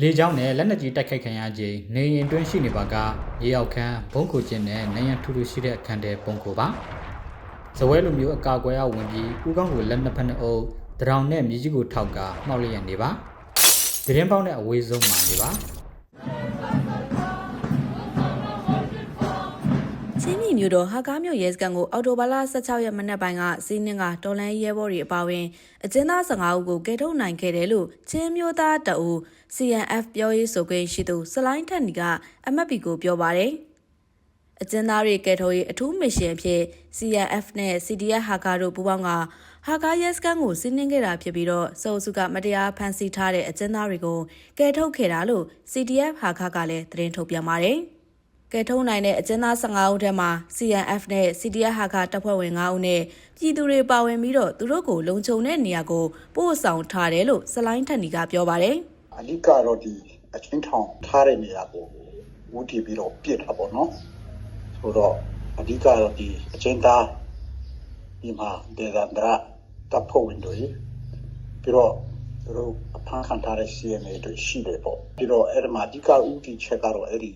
လေကြောင်းနဲ့လက်နက်ကြီးတိုက်ခိုက်ခံရခြင်းနေရင်တွင်းရှိနေပါကရေရောက်ခန်းဘုံခိုခြင်းနဲ့နိုင်ရန်ထူထူရှိတဲ့အခန်းတဲပုံကိုပါဇဝဲလိုမျိုးအကာအကွယ်အဝင်ပြီးဥကောင်းကိုလက်နှစ်ဖက်နှစ်အုပ်တရောင်နဲ့မြေကြီးကိုထောက်ကမှောက်လျက်နေပါသတင်းပေါက်နဲ့အဝေးဆုံးမှာနေပါ ချင်းပြည်မြို့တော်ဟာကားမြို့ရဲစခန်းကိုအော်တိုဘာလ16ရက်မနက်ပိုင်းကစီးနှင်းကတော်လန်ရဲဘော်တွေအပါအဝင်အကျဉ်းသား15ဦးကိုကယ်ထုတ်နိုင်ခဲ့တယ်လို့ချင်းမျိုးသားတအူ CNF ပြောရေးဆိုခွင့်ရှိသူစလိုင်းထက်နီကအမတ်ပီကိုပြောပါတယ်။အကျဉ်းသားတွေကယ်ထုတ်ရေးအထူးမစ်ရှင်အဖြစ် CNF နဲ့ CDF ဟာကာတို့ပူးပေါင်းကဟာကာရဲစခန်းကိုစီးနှင်းခဲ့တာဖြစ်ပြီးတော့စောစုကမတရားဖမ်းဆီးထားတဲ့အကျဉ်းသားတွေကိုကယ်ထုတ်ခဲ့တာလို့ CDF ဟာကာကလည်းသတင်းထုတ်ပြန်ပါတယ်။ ကဲထုံးနိုင်တဲ့အကျဉ်းသား15ဦးထဲမှာ CNF နဲ့ CDF ဟာကတပ်ဖွဲ့ဝင်9ဦးနဲ့ပြည်သူတွေပါဝင်ပြီးတော့သူတို့ကိုလုံခြုံတဲ့နေရာကိုပို့ဆောင်ထားတယ်လို့စလိုင်းထက်နီကပြောပါတယ်အဓိကတော့ဒီအချင်းထောင်ထားတဲ့နေရာကိုဝူတည်ပြီးတော့ပြစ်တာပေါ့နော်ဆိုတော့အဓိကတော့ဒီအချင်းသားဒီမှာဒေသန္တရတပ်ဖွဲ့ဝင်တွေပြီးတော့သူတို့အဖမ်းခံထားတဲ့ CNA တွေရှိတယ်ပေါ့ပြီးတော့အဲ့ဒီမှာအဓိကဥတီချက်ကတော့အဲ့ဒီ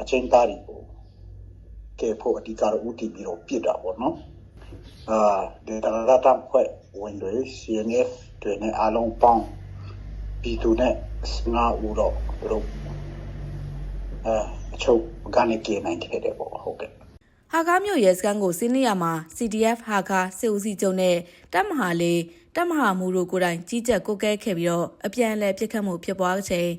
အချင်းသားတွေကိုကဲဖို့အဓိကတော့ဥတီပြီးတော့ပြစ်တာပေါ့နော်အာဒေသန္တရတပ်ဖွဲ့ဝင်တွေ CNF တွေနဲ့အားလုံးပေါင်းပြည်သူနဲ့ငါဦးတော့သူတို့အဲအချုပ်ကနေကြေနိုင်ခဲ့တယ်ပေါ့ဟုတ်ကဲ့။ဟာကားမြို့ရဲစခန်းကိုစီးနေရမှာ CDF ဟာကာစစ်ဦးစီးချုပ်နဲ့တပ်မဟာလေးတပ်မဟာမူတို့ကိုယ်တိုင်ကြီးကြပ်ကိုကဲခဲ့ပြီးတော့အပြန်အလှန်ပြစ်ခတ်မှုဖြစ်ပွားချိန်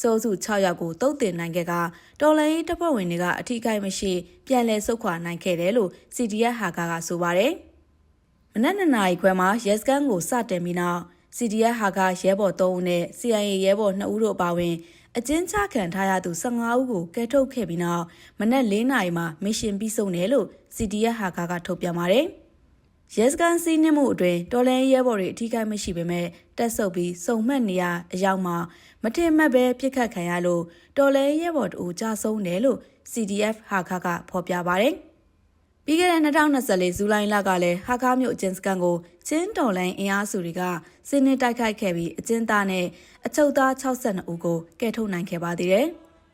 စိုးစု6ယောက်ကိုတုတ်တင်နိုင်ခဲ့ကတော်လိုင်းတပ်ဖွဲ့ဝင်တွေကအထီးကိုက်မရှိပြန်လည်ဆုတ်ခွာနိုင်ခဲ့တယ်လို့ CDF ဟာကာကဆိုပါတယ်။မနက်2နာရီခွဲမှာရဲစခန်းကိုစတင်ပြီးနောက် CDF ဟာကရဲဘော်3ဦးနဲ့ CIA ရဲဘော်2ဦးတို့အပါအဝင်အကျဉ်းချခံထားရသူ15ဦးကိုကယ်ထုတ်ခဲ့ပြီးနောက်မနက်4နာရီမှာမစ်ရှင်ပြီးဆုံးတယ်လို့ CDF ဟာကကထုတ်ပြန်ပါတယ်။ ရဲစခန်းစီးနှင်းမှုအတွင်းတော်လန်ရဲဘော်တွေအထီးကိုက်မရှိပေမဲ့တက်ဆုပ်ပြီးစုံမှတ်နေရအရောက်မှာမထင်မှတ်ပဲပြစ်ခတ်ခံရလို့တော်လန်ရဲဘော်တို့ကြာဆုံးတယ်လို့ CDF ဟာခကဖော်ပြပါတယ်။ပြီးခဲ့တဲ့2024ဇူလိုင်လကလည်းဟာကားမြို့အကျဉ်းစခန်းကိုချင်းတော်လိုင်းအင်အားစုတွေကစင်းနေတိုက်ခိုက်ခဲ့ပြီးအကျဉ်းသားနဲ့အချုပ်သား62ဦးကိုကယ်ထုတ်နိုင်ခဲ့ပါသေးတယ်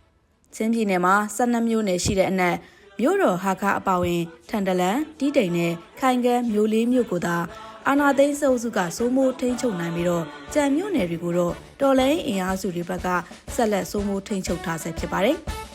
။ချင်းပြည်နယ်မှာ12မြို့နယ်ရှိတဲ့အနက် မြို့တော်ဟာကားအပါဝင်ထန်တလန်တီးတိန်နဲ့ခိုင်ကန်းမြို့လေးမြို့ကိုသာအာနာသိန်းစုပ်စုကစိုးမိုးထိန်းချုပ်နိုင်ပြီးတော့ကြံမြို့နယ်တွေကိုတော့တော်လိုင်းအင်အားစုတွေဘက်ကဆက်လက်စိုးမိုးထိန်းချုပ်ထားဆဲဖြစ်ပါတယ်။